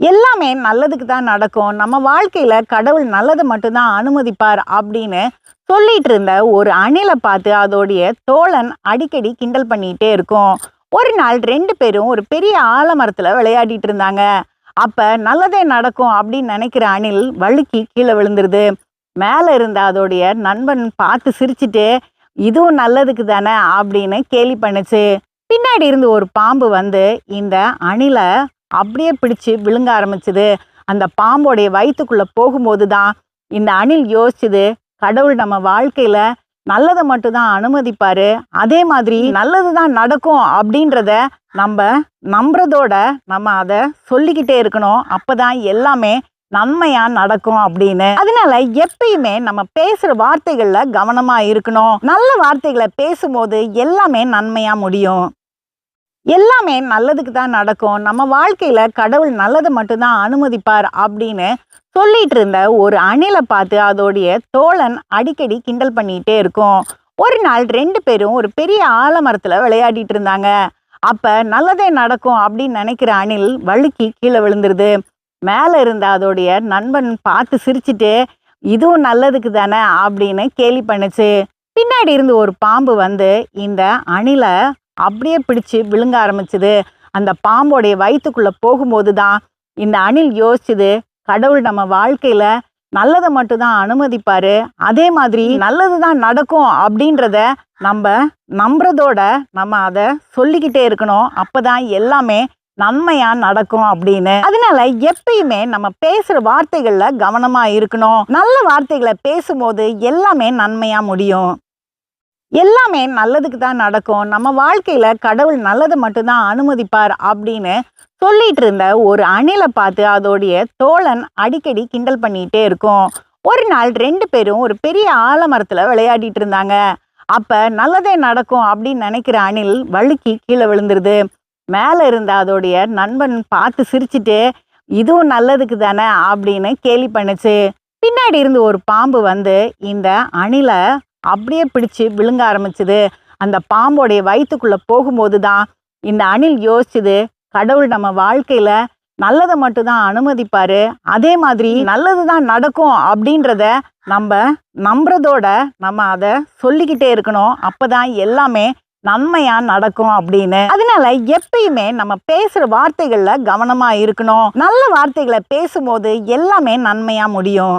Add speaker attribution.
Speaker 1: எல்லாமே நல்லதுக்கு தான் நடக்கும். நம்ம வாழ்க்கையில் கடவுள் நல்லதை மட்டும்தான் அனுமதிப்பார் அப்படின்னு சொல்லிட்டு இருந்த ஒரு அணிலை பார்த்து அதோடைய தோழன் அடிக்கடி கிண்டல் பண்ணிகிட்டே இருக்கும். ஒரு நாள் ரெண்டு பேரும் ஒரு பெரிய ஆலமரத்தில் விளையாடிட்டு இருந்தாங்க. அப்போ நல்லதே நடக்கும் அப்படின்னு நினைக்கிற அணில் வழுக்கி கீழே விழுந்துருது. மேலே இருந்த அதோடைய நண்பன் பார்த்து சிரிச்சிட்டு இதுவும் நல்லதுக்கு தானே? அப்படின்னு கேலி பண்ணுச்சு. பின்னாடி இருந்து ஒரு பாம்பு வந்து இந்த அணிலை அப்படியே பிடிச்சு விழுங்க ஆரம்பிச்சுது. அந்த பாம்போடைய வயிற்றுக்குள்ளே போகும்போது தான் இந்த அணில் யோசிச்சுது கடவுள் நம்ம வாழ்க்கையில் நல்லதை மட்டும்தான் அனுமதிப்பார். அதே மாதிரி நல்லது தான் நடக்கும் அப்படின்றத நம்ம நம்புறதோட நம்ம அதை சொல்லிக்கிட்டே இருக்கணும். அப்பதான் எல்லாமே நன்மையா நடக்கும் அப்படின்னு. அதனால எப்பயுமே நம்ம பேசுற வார்த்தைகள்ல கவனமா இருக்கணும். நல்ல வார்த்தைகளை பேசும்போது எல்லாமே நன்மையா முடியும். எல்லாமே நல்லதுக்கு தான் நடக்கும். நம்ம வாழ்க்கையில கடவுள் நல்லதை மட்டும்தான் அனுமதிப்பார் அப்படின்னு சொல்லிட்டு இருந்த ஒரு அணிலை பார்த்து அதோடைய தோழன் அடிக்கடி கிண்டல் பண்ணிட்டே இருக்கும். ஒரு நாள் ரெண்டு பேரும் ஒரு பெரிய ஆலமரத்துல விளையாடிட்டு இருந்தாங்க. அப்ப நல்லதே நடக்கும் அப்படின்னு நினைக்கிற அணில் வழுக்கி கீழே விழுந்துருது. மேல இருந்த அதோடைய நண்பன் பார்த்து சிரிச்சிட்டு இதுவும் நல்லதுக்கு தானே? அப்படின்னு கேலி பண்ணுச்சு. பின்னாடி இருந்து ஒரு பாம்பு வந்து இந்த அணிலை அப்படியே பிடிச்சு விழுங்க ஆரம்பிச்சுது. அந்த பாம்போடைய வயிற்றுக்குள்ளே போகும்போது தான் இந்த அணில் யோசிச்சுது கடவுள் நம்ம வாழ்க்கையில் நல்லதை மட்டும்தான் அனுமதிப்பார் அதே மாதிரி நல்லது தான் நடக்கும் அப்படின்றத நம்ம நம்புறதோட நம்ம அதை சொல்லிக்கிட்டே இருக்கணும். அப்போ தான் எல்லாமே நன்மையா நடக்கும் அப்படின்னு. அதனால எப்பயுமே நம்ம பேசுற வார்த்தைகள்ல கவனமா இருக்கணும். நல்ல வார்த்தைகளை பேசும்போது எல்லாமே நன்மையா முடியும். எல்லாமே நல்லதுக்கு தான் நடக்கும். நம்ம வாழ்க்கையில கடவுள் நல்லதை மட்டும்தான் அனுமதிப்பார் அப்படின்னு சொல்லிட்டு இருந்த ஒரு அணிலை பார்த்து அதோடைய தோழன் அடிக்கடி கிண்டல் பண்ணிட்டே இருக்கும். ஒரு நாள் ரெண்டு பேரும் ஒரு பெரிய ஆலமரத்துல விளையாடிட்டு இருந்தாங்க. அப்ப நல்லதே நடக்கும் அப்படின்னு நினைக்கிற அணில் வழுக்கி கீழே விழுந்துருது. மேல இருந்த அதோடைய நண்பன் பார்த்து சிரிச்சுட்டு இதுவும் நல்லதுக்கு தானே? அப்படின்னு கேலி பண்ணுச்சு. பின்னாடி இருந்து ஒரு பாம்பு வந்து இந்த அணிலை அப்படியே பிடிச்சு விழுங்க ஆரம்பிச்சுது. அந்த பாம்போடைய வயிற்றுக்குள்ளே போகும்போது தான் இந்த அணில் யோசிச்சுது கடவுள் நம்ம வாழ்க்கையில் நல்லதை மட்டும்தான் அனுமதிப்பார். அதே மாதிரி நல்லது தான் நடக்கும் அப்படின்றத நம்ம நம்புறதோட நம்ம அதை சொல்லிக்கிட்டே இருக்கணும். அப்பதான் எல்லாமே நன்மையா நடக்கும் அப்படின்னு. அதனால எப்பயுமே நம்ம பேசுற வார்த்தைகள்ல கவனமா இருக்கணும். நல்ல வார்த்தைகளை பேசும்போது எல்லாமே நன்மையா முடியும்.